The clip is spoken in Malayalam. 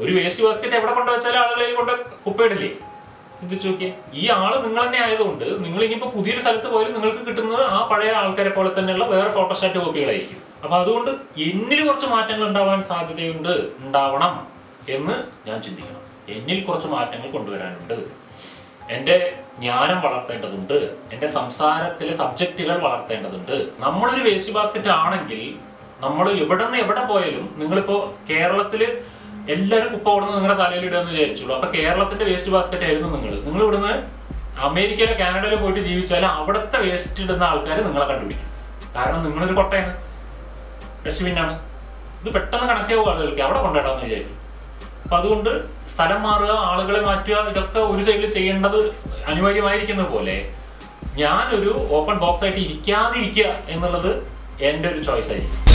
ഒരു വേസ്റ്റ് ബാസ്ക്കറ്റ് എവിടെ കൊണ്ടുവച്ചാലും ആളുകളിൽ കൊണ്ട് കുപ്പയിടില്ലേ? ചിന്തിച്ചു നോക്കിയേ ഈ ആൾ നിങ്ങൾ തന്നെ ആയതുകൊണ്ട് നിങ്ങൾ ഇനിയിപ്പോ പുതിയൊരു സ്ഥലത്ത് പോയാലും നിങ്ങൾക്ക് കിട്ടുന്നത് ആ പഴയ ആൾക്കാരെ പോലെ തന്നെയുള്ള വേറെ ഫോട്ടോസ്റ്റാറ്റ് കോപ്പികളായിരിക്കും. അപ്പൊ അതുകൊണ്ട് എന്നിൽ കുറച്ച് മാറ്റങ്ങൾ ഉണ്ടാവാൻ സാധ്യതയുണ്ട് ഉണ്ടാവണം എന്ന് ഞാൻ ചിന്തിക്കണം. എന്നിൽ കുറച്ച് മാറ്റങ്ങൾ കൊണ്ടുവരാനുണ്ട്. എന്റെ ജ്ഞാനം വളർത്തേണ്ടതുണ്ട്. എന്റെ സംസാരത്തിലെ സബ്ജക്റ്റുകൾ വളർത്തേണ്ടതുണ്ട്. നമ്മളൊരു വേസ്റ്റ് ബാസ്ക്കറ്റ് ആണെങ്കിൽ നമ്മൾ എവിടെ നിന്ന് എവിടെ പോയാലും നിങ്ങളിപ്പോ കേരളത്തിൽ എല്ലാവരും കുപ്പ കൊടുന്ന് നിങ്ങളുടെ തലയിൽ ഇടുകയെന്ന് വിചാരിച്ചുള്ളൂ. അപ്പൊ കേരളത്തിന്റെ വേസ്റ്റ് ബാസ്ക്കറ്റ് ആയിരുന്നു നിങ്ങൾ നിങ്ങൾ ഇവിടുന്ന് അമേരിക്കയിലോ കാനഡയിലോ പോയിട്ട് ജീവിച്ചാൽ അവിടുത്തെ വേസ്റ്റ് ഇടുന്ന ആൾക്കാർ നിങ്ങളെ കണ്ടുപിടിക്കും. കാരണം നിങ്ങളൊരു കൊട്ടയാണ്. ഡസ്റ്റ്ബിന്നാണ് ഇത് പെട്ടെന്ന് കണക്ട് ആവും ആളുകൾക്ക്. അവിടെ കൊണ്ടിടാമെന്ന് വിചാരിക്കും. അപ്പൊ അതുകൊണ്ട് സ്ഥലം മാറുക ആളുകളെ മാറ്റുക ഇതൊക്കെ ഒരു സൈഡിൽ ചെയ്യേണ്ടത് അനിവാര്യമായിരിക്കുന്നത് പോലെ ഞാനൊരു ഓപ്പൺ ബോക്സ് ആയിട്ട് ഇരിക്കാതിരിക്കുക എന്നുള്ളത് എന്റെ ഒരു ചോയ്സ് ആയിരിക്കും.